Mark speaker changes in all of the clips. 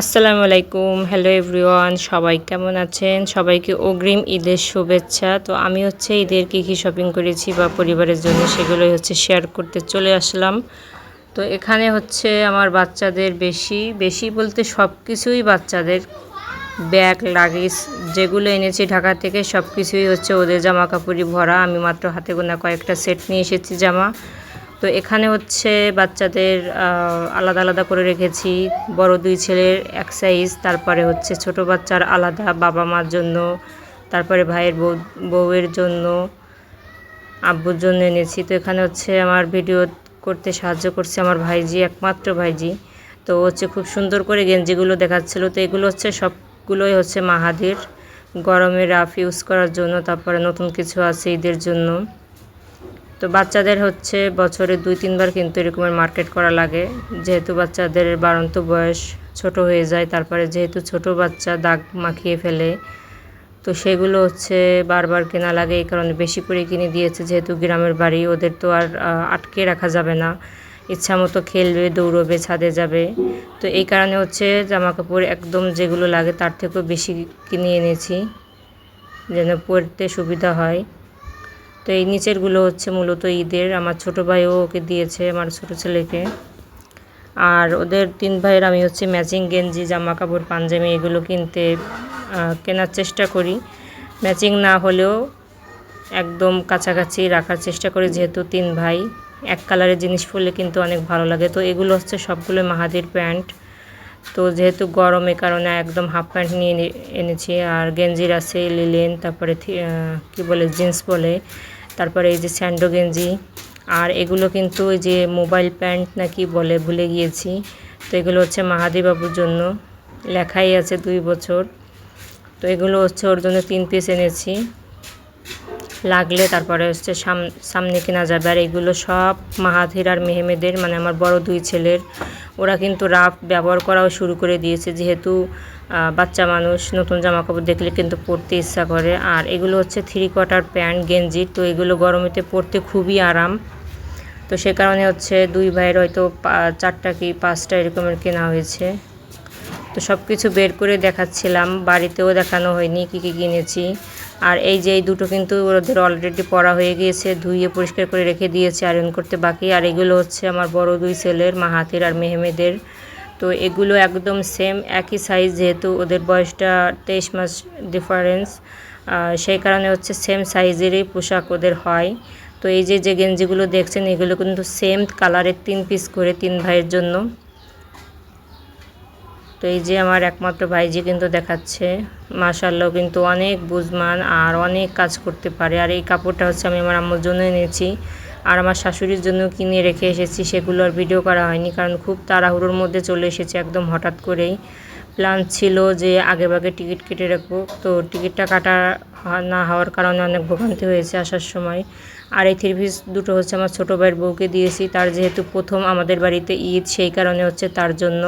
Speaker 1: আসসালামু আলাইকুম। Hello everyone সবাই কেমন আছেন? সবাইকে অগ্রিম ঈদের শুভেচ্ছা। তো আমি হচ্ছে ঈদের কী কী শপিং করেছি বা পরিবারের জন্য সেগুলোই হচ্ছে শেয়ার করতে চলে আসলাম। তো এখানে হচ্ছে আমার বাচ্চাদের বেশি বেশি বলতে সব কিছুই বাচ্চাদের ব্যাগ লাগেজ যেগুলো এনেছি ঢাকা থেকে সব কিছুই হচ্ছে ওদের জামা কাপড়ই ভরা। আমি মাত্র হাতে গোনা কয়েকটা সেট নিয়ে এসেছি জামা। তো এখানে হচ্ছে বাচ্চাদের আলাদা আলাদা করে রেখেছি। বড় দুই ছেলের এক সাইজ তারপরে হচ্ছে ছোট বাচ্চার আলাদা বাবা মার জন্য, তারপরে ভাইয়ের বউ, বউয়ের জন্য, আব্বুর জন্য এনেছি। তো এখানে হচ্ছে আমার ভিডিও করতে সাহায্য করছে আমার ভাইজি, একমাত্র ভাইজি। তো হচ্ছে খুব সুন্দর করে গেঞ্জিগুলো দেখাচ্ছিলো। তো এগুলো হচ্ছে সবগুলোই হচ্ছে মাহাদির। গরমে রাফ ইউজ করার জন্য, তারপরে নতুন কিছু আছে ঈদের জন্য। তো বাচ্চাদের হচ্ছে বছরে দুই, তিনবার কিন্তু এরকমের মার্কেট করা লাগে। যেহেতু বাচ্চাদের বাড়ন্ত বয়স ছোট হয়ে যায়, তারপরে যেহেতু ছোট বাচ্চা দাগ মাখিয়ে ফেলে, তো সেগুলো হচ্ছে বারবার কেনা লাগে। এই কারণে বেশি করে কিনে দিয়েছে। যেহেতু গ্রামের বাড়ি, ওদের তো আর আটকে রাখা যাবে না। ইচ্ছা মতো খেলবে, দৌড়বে, ছাদে যাবে। তো এই কারণে হচ্ছে জামা কাপড় একদম যেগুলো লাগে তার থেকেও বেশি কিনে এনেছি, যেন পরতে সুবিধা হয়। তো এই নিচেরগুলো হচ্ছে মূলত ঈদের। আমার ছোট ভাইও ওকে দিয়েছে, আমার ছোট ছেলেকে। আর ওদের তিন ভাইয়ের আমি হচ্ছে ম্যাচিং গেঞ্জি জামা কাপড় পাঞ্জাবি এগুলো কিনতে কেনার চেষ্টা করি। ম্যাচিং না হলেও একদম কাছাকাছি রাখার চেষ্টা করি, যেহেতু তিন ভাই। এক কালারের জিনিস পরলে কিন্তু অনেক ভালো লাগে। তো এগুলো হচ্ছে সবগুলো মাহাদির প্যান্ট। তো যেহেতু গরমে কারণে একদম হাফ প্যান্ট নিয়ে এনেছি, আর গেঞ্জির আছে লিলেন তারপরে কি বলে জিন্স বলে, তারপরে এই যে স্যান্ডো গেঞ্জি, আর এগুলো কিন্তু ওই যে মোবাইল প্যান্ট নাকি বলে, ভুলে গিয়েছি, তো এগুলো হচ্ছে মাহাদিবাবুর জন্য, লেখাই আছে দুই বছর, তো এগুলো হচ্ছে ওর জন্য তিন পিস এনেছি লাগলে তারপরে হচ্ছে সাম, সামনে কেনা যাবে। আর এগুলো সব মাহাথির আর মেহেমেদের মানে আমার বড় দুই ছেলের। ওরা কিন্তু রাফ ব্যবহার করাও শুরু করে দিয়েছে। যেহেতু বাচ্চা মানুষ, নতুন জামা কাপড় দেখলে কিন্তু পরতে ইচ্ছা করে। আর এগুলো হচ্ছে থ্রি কোয়ার্টার প্যান্ট গেঞ্জি, তো এগুলো গরমেতে পরতে খুবই আরাম। তো সে কারণে হচ্ছে দুই ভাইয়ের হয়তো চারটা কি পাঁচটা এরকমের কেনা হয়েছে। তো সব কিছু বের করে দেখাচ্ছিলাম। বাড়িতেও দেখানো হয়নি কী কী কিনেছি। আর এই যে এই দুটো কিন্তু ওদের অলরেডি পড়া হয়ে গিয়েছে ধুইয়ে পরিষ্কার করে রেখে দিয়েছে আয়রন করতে বাকি। আর এগুলো হচ্ছে আমার বড় দুই ছেলের মাহাতির আর মেহেমেদের। তো এগুলো একদম সেম একই সাইজ যেহেতু ওদের বয়সটা তেইশ মাস ডিফারেন্স সেই কারণে হচ্ছে সেম সাইজেরই পোশাক ওদের হয়। তো এই যে যে গেঞ্জিগুলো দেখছেন, এগুলো কিন্তু সেম কালারের তিন পিস করে তিন ভাইয়ের জন্য। তো এই যে আমার একমাত্র ভাইজি কিন্তু দেখাচ্ছে মাশাল্লাহ কিন্তু অনেক বুঝমান আর অনেক কাজ করতে পারে। আর এই কাপড়টা হচ্ছে আমি আমার আম্মুর জন্য এনেছি আর আমার শাশুড়ির জন্য কিনে রেখে এসেছি, সেগুলো আর ভিডিও করা হয়নি কারণ খুব তাড়াহুড়োর মধ্যে চলে এসেছে একদম হঠাৎ করেই। প্ল্যান ছিল যে আগে ভাগে টিকিট কেটে রাখব, তো টিকিটটা কাটা না হওয়ার কারণে অনেক ভোগান্তি হয়েছে আসার সময়। আর এই থ্রি পিস দুটো হচ্ছে আমার ছোটো ভাইয়ের বউকে দিয়েছি, তার যেহেতু প্রথম আমাদের বাড়িতে ঈদ সেই কারণে হচ্ছে তার জন্য।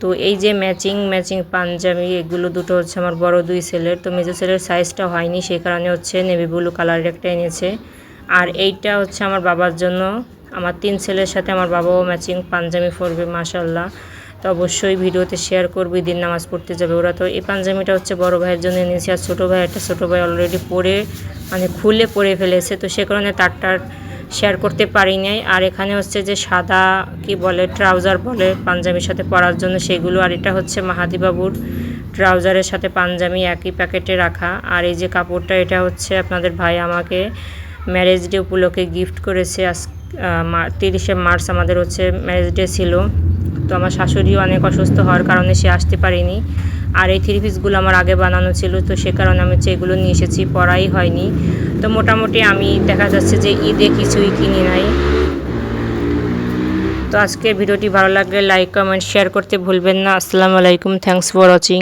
Speaker 1: তো এই যে ম্যাচিং ম্যাচিং পাঞ্জাবি, এগুলো দুটো হচ্ছে আমার বড় দুই ছেলের। তো মেজো ছেলের সাইজটা হয়নি সেই কারণে হচ্ছে নেভি ব্লু কালারের একটা এনেছে। আর এইটা হচ্ছে আমার বাবার জন্য। আমার তিন ছেলের সাথে আমার বাবাও ম্যাচিং পাঞ্জাবি পরবে মাসাল্লাহ তো অবশ্যই ভিডিওতে শেয়ার করব দিন নামাজ পড়তে যাবে ওরা। তো এই পাঞ্জাবিটা হচ্ছে বড় ভাইয়ের জন্য এনেছি, আর ছোটো ভাই একটা ছোটো ভাই অলরেডি পরে মানে খুলে পরে ফেলেছে। তো সে কারণে তারটার শেয়ার করতে পারি নাই। আর এখানে হচ্ছে যে সাদা কি বলে ট্রাউজার বলে পাঞ্জাবির সাথে পরার জন্য সেগুলো। আর এটা হচ্ছে মাহাদিবাবুর ট্রাউজারের সাথে পাঞ্জাবি একই প্যাকেটে রাখা। আর এই যে কাপড়টা, এটা হচ্ছে আপনাদের ভাই আমাকে ম্যারেজ ডে উপলক্ষে গিফট করেছে আজ তিরিশে মার্চ আমাদের হচ্ছে ম্যারেজ ডে ছিল। তো আমার শাশুড়িও অনেক অসুস্থ হওয়ার কারণে সে আসতে পারিনি। আর এই থ্রি পিসগুলো আমার আগে বানানো ছিল, তো সে কারণে আমি হচ্ছে এগুলো নিয়ে এসেছি পড়াই হয়নি। তো মোটামুটি আমি দেখা যাচ্ছে যে ঈদে কিছুই কিনি নাই। তো আজকের ভিডিওটি ভালো লাগলে লাইক কমেন্ট শেয়ার করতে ভুলবেন না। আসসালামু আলাইকুম থ্যাংকস ফর ওয়াচিং